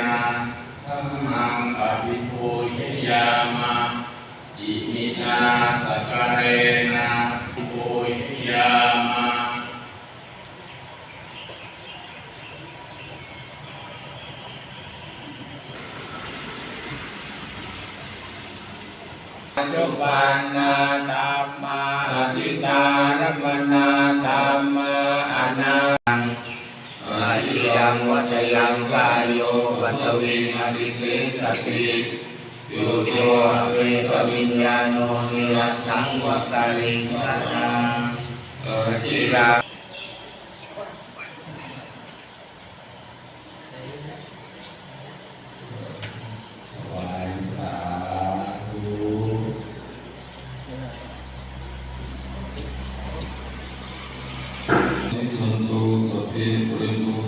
นะธัมมังอภิปูชยามะอิมินาสกะเรนะภิปูชยามะจุปันนาธรรมาอธิตารมนาธรรมาอนังอาทิยังวัชยังกาย ปัตวิงอธิเสสติโยโยเวทวิญญาโนนิรัตถังวัตาลิงสัตตังเอจิราทุนตุสัพเพปุเรน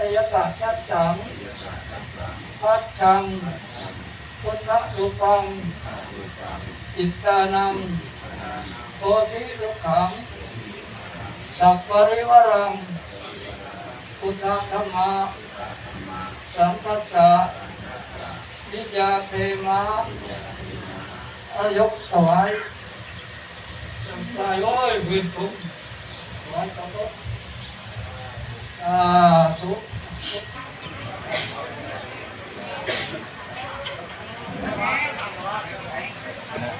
อายกะชัด สังพัดชังพุทธรูปังจิตานังโพธิลุขังสัพปริวรังพุทธธรรมะสัมปัสสะนิยาเทมะอายกถวายสัมตายโอ้ยวินทุมถวายตบะอ่าทุก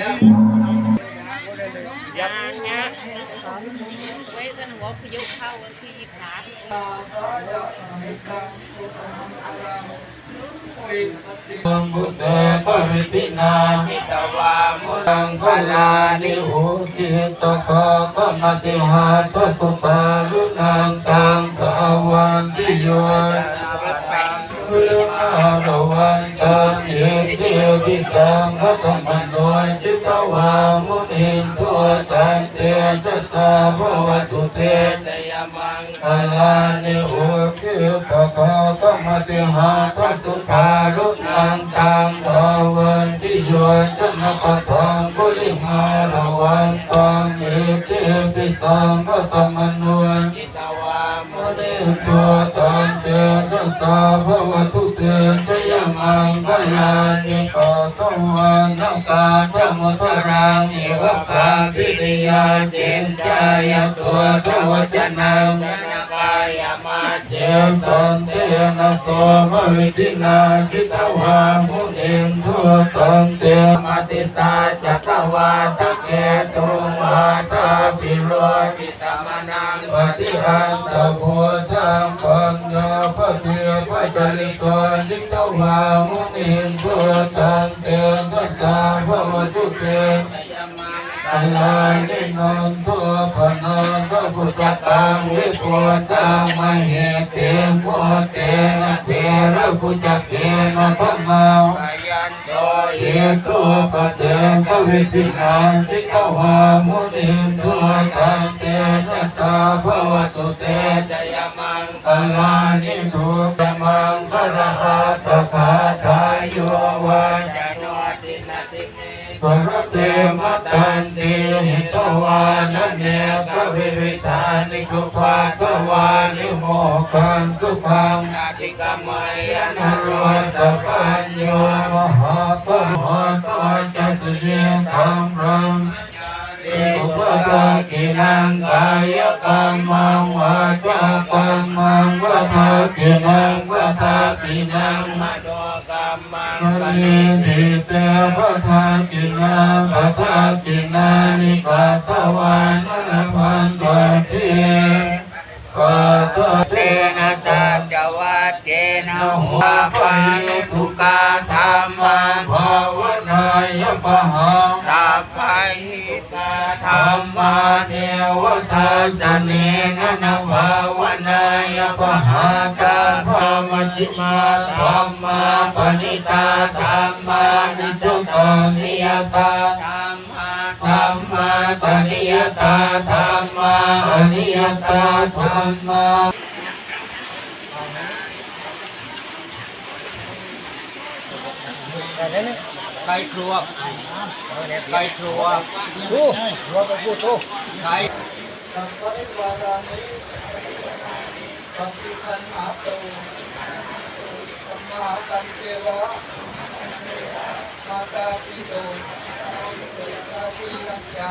ยังนะไว้กันหัวพยุเข้าวันที่ยี่สิบสามธัมพุทธปริตินาทิตวามุตังคลานิหุติตะกกะมติหาตสุตารุนันตังตะวันติโย ลมารวันตังเยเตติสังฆตมโนจิตวามุนินทุตันเตจัสสะภวตุเตยมังอัลลานิโอคิตะกะกะมติหาตสุตารุนันตังตะวันติโยจนะปะทังพุลิมาโรวันตังเยเตติสังฆตมโนทิตวามุนิตัวตัน ตจัสสะภวตุเตจยมังคลานิกาตวันนกาธรรมทรังอิวกาปิริยาเจนจายตัวทวจนังกายมาเจตันเตนะโสมวิตินาจิตวามุนิมทุตันเตมติตาจักวาตะเกตุวาตาปิโรปิสมนังปฏิอันตโพธังปัญญาปะเทปะ จริตวจิตวามุนิมพุตังเตตัสสะภวตุเตตยมังอั ลลานินันทุปนันทพุทธตังวิปุตังมเหเตโมเตนะเทระพุทธเกนะธรรมาปยันโตเยตุปะเตภวิตินังจิตวามุนิมพุตันเตนะตาภวตุเตจยมังอัลานิทุกมังคระหัตถคา ทายโยวาจโนตินาสิตวานนเนกวิวิธานิกุภาตวานิโมขังสุขังนาติกรรมยนนะโรสัพพัญโยมหากรุณาจัสเรียงธรรมรังอุปตากินังกายกรรมังวาจากรรมังวะทากินังวะทากินังมโนกรร มังปนฏิมีทิเตพะทากินาพะทากินานิกาตวานนพันตัวเทปะตะเทเตนะตาจวัตเจนะหัวปายุทุกาธรรมะภาวนายปะหังตาปาหิตาธรรมาเนวทาสเนนะนภาวนายปะหาตา จิมาธรรมาปณิตาธรรมานิจุกานิยตาธรรมะสัมมาตนิยตาธรรมาอนิยตาธรรมาใครครัวใครครัวดูครัวไปพูดดูใครสัพพ มมาตันเทวะมาตาปิโตตาปินัญญา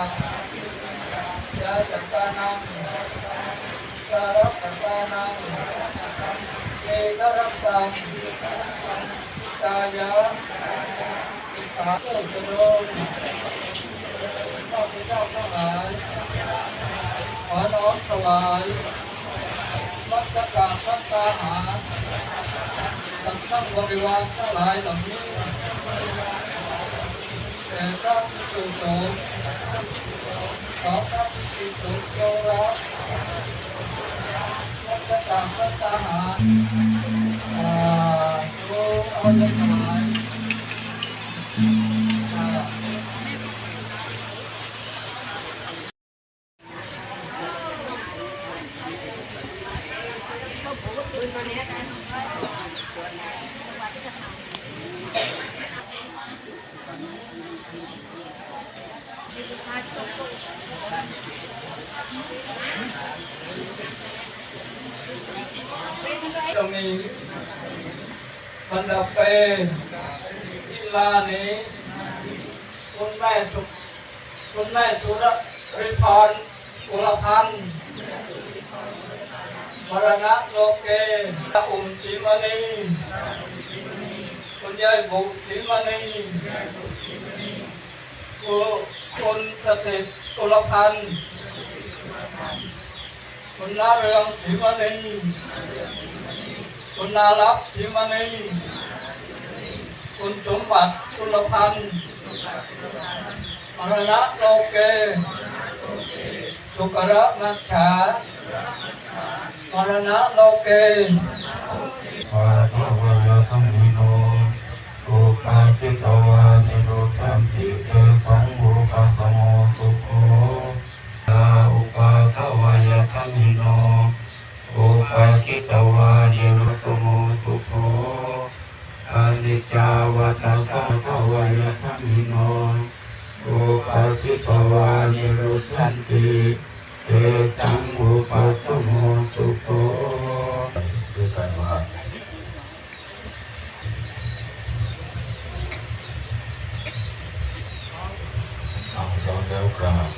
ยาจัตตานังสารัตตานังเอกรัตตังตายะสิกขาโตจโนข้าพเจ้าทั้งหลายขอน้อมถวายวัดกาพัตตาหาร สังฆบริวารทั้งหลายเหล่านี้แต่พระภิกษุสงฆ์ขอพระภิกษุสงฆ์จงรับวัดกาพัตตาหารอ่าโยเอาจะถวายอ่าจะมี บรรดาเปอิลานีคุณแม่สุคุณแม่สุรริพรกุลพันธ์มรณะโลเกอุ่มจิมณีคุณยายบุตรจิมณีคุณคุณสถิตกุลพันธ์คุณนาเรืองจิมณี คุณนารักชิมณีคุณสมบัติคุณพันธ์มรณะโลเก สุกระมัจฉามรณะโลเกภาทวายธรรมิโนอุปาจิตวานิโรธรรมติเตสังบุปัสโมสุโขลาอุปาทวายธรรมิโนอุปาจิตวานิ จาวัฏฏะทวายธรรมิโนอุปาจิตวานิรธรรมติเตสังบุปัสสโมสุโขด้วยกันว่าเอาร้องแล้วกราบ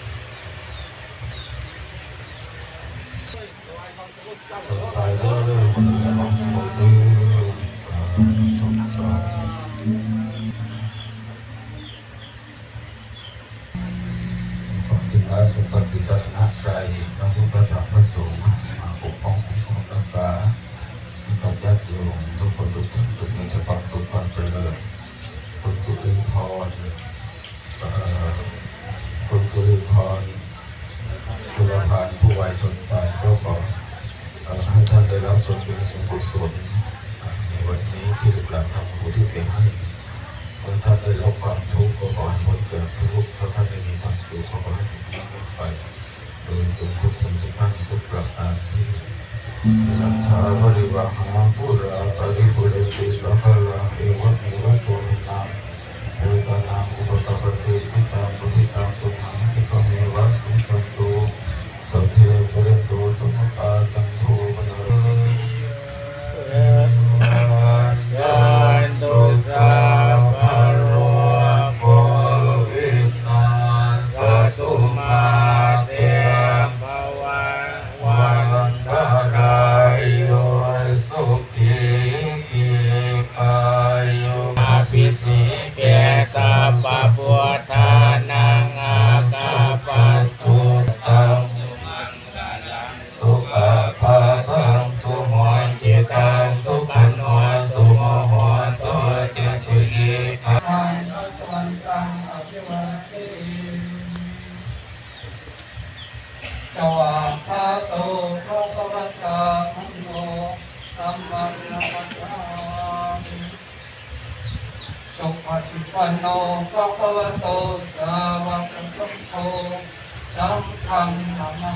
สังนามา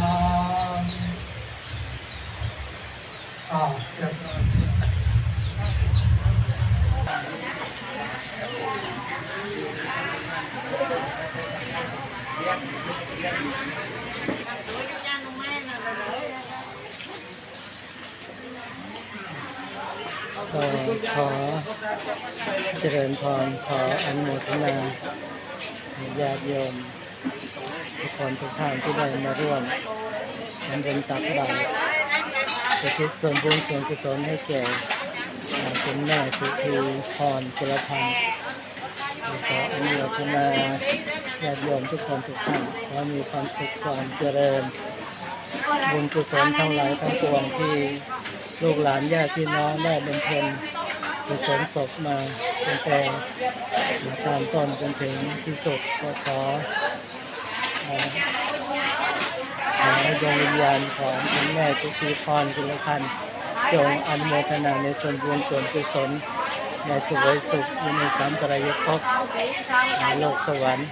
อ้าวเรียบร้อยก็ขอเจริญพรขออนุโมทนาญาติโยม ทุกคนทุกท่านที่ได้มาร่วมทำบุญตักบาตรจะคิดส่วนบุญส่วนกุศลให้แก่คุณแม่สุธีพรกุลพันธ์ขออนุโมทนาญาติโยมทุกคนทุกท่านขอมีความสุขความเจริญบุญกุศลทั้งหลายทั้งปวงที่ลูกหลานญาติพี่น้องได้บำเพ็ญกุศลศพมาตั้งแต่ตามต้นจนถึงที่สุดก็ขอ ขอให้ดวงวิญญาณของคุณแม่สุขีพรกุลพันธ์จงอนุโมทนาในส่วนบุญส่วนกุศลในสุขสุขอยู่ในสามปรายภพในโลกสวรรค์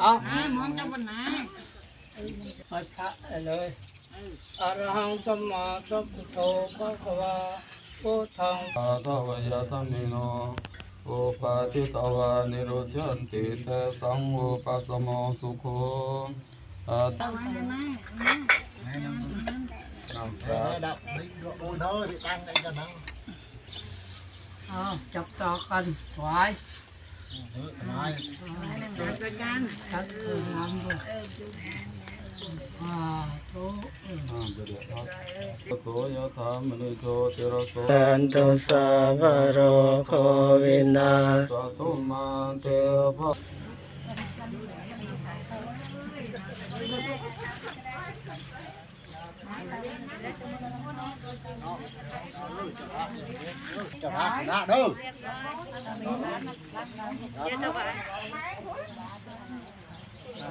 เอาให้มองจังวันไหนมาชะเลยอรหังสัมมาสัมพุทโธพระคะวาพุทธังอาทวยธรรมิโนโอปาทิตวานิโรจันติเตสังโอปัสสโมสุโขอาตนังพระ เอาจับต่อกันไหวจับคืองามด้วยอ่าโตเอออ่าเดี๋ยวเดี๋ยวครับโตยะธามณิโชติระโสสันตุสาวโรโควินาสัตุมาเตภะ cho ra ra đâu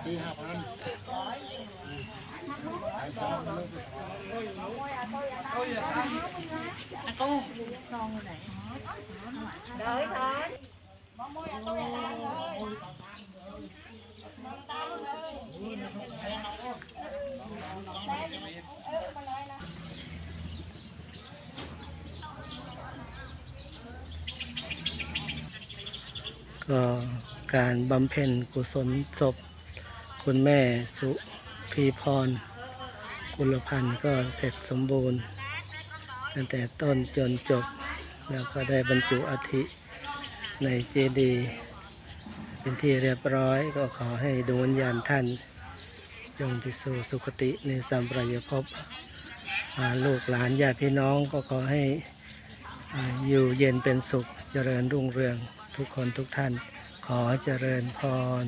đi học anh à cô con này đợi thôi Thank you. ก็การบำเพ็ญกุศลศพ คุณแม่สุพีพร กุลพันธ์ก็เสร็จสมบูรณ์ ตั้งแต่ต้นจนจบ แล้วก็ได้บรรจุอธิในเจดีย์เป็นที่เรียบร้อยก็ขอให้ดวงวิญญาณท่าน จงไปสู่สุคติในสัมปรายภพลูกหลานญาติพี่น้องก็ขอให้อยู่เย็นเป็นสุข เจริญรุ่งเรืองทุกคนทุกท่าน ขอเจริญพร